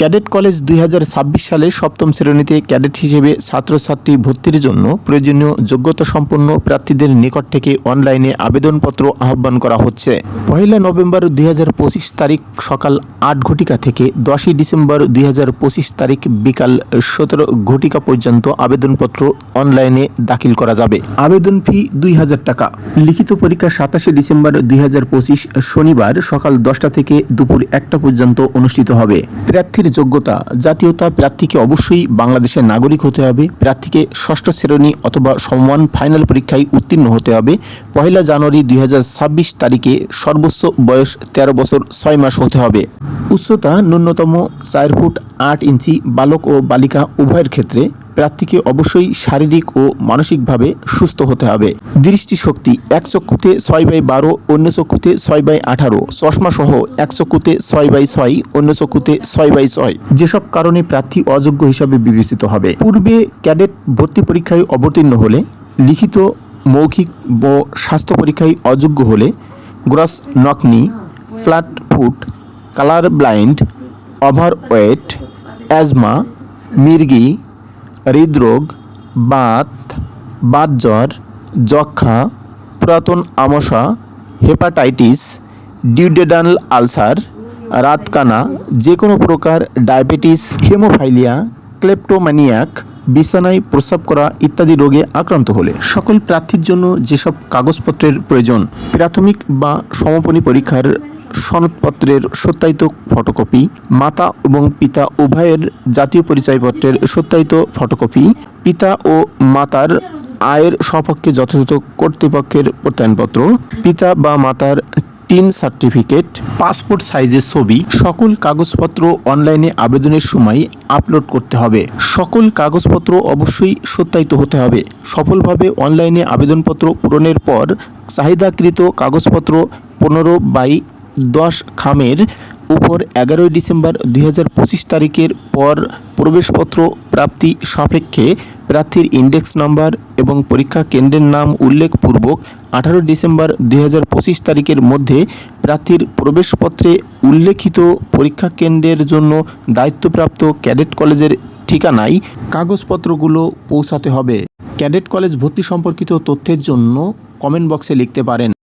Cadet college দুই সালে সপ্তম শ্রেণীতে ক্যাডেট হিসেবে ছাত্রছাত্রী ভর্তির জন্য প্রয়োজনীয় যোগ্যতা সম্পন্ন প্রার্থীদের নিকট থেকে অনলাইনে আবেদনপত্র আহ্বান করা হচ্ছে। পহেলা নভেম্বর দুই হাজার পঁচিশ তারিখ সকাল আট ঘটিকা থেকে দশই ডিসেম্বর দু হাজার পঁচিশ তারিখ বিকাল সতেরো ঘটিকা পর্যন্ত আবেদনপত্র অনলাইনে দাখিল করা যাবে। আবেদন ফি দুই হাজার টাকা। লিখিত পরীক্ষা সাতাশে ডিসেম্বর দুই হাজার পঁচিশ শনিবার সকাল দশটা থেকে দুপুর একটা পর্যন্ত অনুষ্ঠিত হবে। প্রার্থীর যোগ্যতা জাতীয়তা প্রার্থীকে অবশ্যই বাংলাদেশের নাগরিক হতে হবে, প্রার্থীকে ষষ্ঠ শ্রেণি অথবা সমমান ফাইনাল পরীক্ষায় উত্তীর্ণ হতে হবে। পহেলা জানুয়ারি দুই ছাব্বিশ তারিখে সর্বোচ্চ বয়স তেরো বছর ছয় মাস হতে হবে। উচ্চতা ন্যূনতম চার ফুট আট ইঞ্চি, বালক ও বালিকা উভয়ের ক্ষেত্রে প্রার্থীকে অবশ্যই শারীরিক ও মানসিকভাবে সুস্থ হতে হবে। দৃষ্টিশক্তি এক চক্ষুতে ছয় বাই বারো, অন্য চক্ষুতে ছয় বাই আঠারো চশমা সহ এক চক্ষুতে ছয় বাই ছয়, অন্য চক্ষুতে ছয় বাই ছয়। যেসব কারণে প্রার্থী অযোগ্য হিসাবে বিবেচিত হবে। পূর্বে ক্যাডেট ভর্তি পরীক্ষায় অবতীর্ণ হলে, লিখিত মৌখিক ও স্বাস্থ্য পরীক্ষায় অযোগ্য হলে, gross knock knee, flat foot, colour blind over weight asthma, মির্গি হৃদরোগ, বাত, বাতজ্বর যক্ষা পুরাতন আমশা হেপাটাইটিস, ডিউডেডাল আলসার, রাতকানা যে কোনো প্রকার ডায়াবেটিস, হেমোফাইলিয়া, ক্লেপ্টোম্যানিয়াক, বিছানায় প্রস্রাব করা ইত্যাদি রোগে আক্রান্ত হলে। সকল প্রার্থীর জন্য যেসব কাগজপত্রের প্রয়োজন, প্রাথমিক বা সমাপনী পরীক্ষার সনদপত্রের সত্যায়িত ফটোকপি, মাতা এবং পিতা উভয়ের জাতীয় পরিচয়পত্রের সত্যায়িত ফটোকপি, পিতা ও মাতার আয়ের সপক্ষে যথাযথ কর্তৃপক্ষের প্রত্যয়নপত্র, পিতা বা মাতার টিন সার্টিফিকেট, পাসপোর্ট সাইজের ছবি, সকল কাগজপত্র অনলাইনে আবেদনের সময় আপলোড করতে হবে। সকল কাগজপত্র অবশ্যই সত্যায়িত হতে হবে। সফলভাবে অনলাইনে আবেদনপত্র পূরণের পর চাহিদাকৃত কাগজপত্র পনেরো বাই দশ খামের উপর এগারোই ডিসেম্বর দুই হাজার পঁচিশ তারিখের পর প্রবেশপত্র প্রাপ্তি সাপেক্ষে প্রার্থীর ইন্ডেক্স নাম্বার এবং পরীক্ষা কেন্দ্রের নাম উল্লেখপূর্বক আঠারো ডিসেম্বর দুই হাজার পঁচিশ তারিখের মধ্যে প্রার্থীর প্রবেশপত্রে উল্লেখিত পরীক্ষা কেন্দ্রের জন্য দায়িত্বপ্রাপ্ত ক্যাডেট কলেজের ঠিকানায় কাগজপত্রগুলো পৌঁছাতে হবে। ক্যাডেট কলেজ ভর্তি সম্পর্কিত তথ্যের জন্য কমেন্ট বক্সে লিখতে পারেন।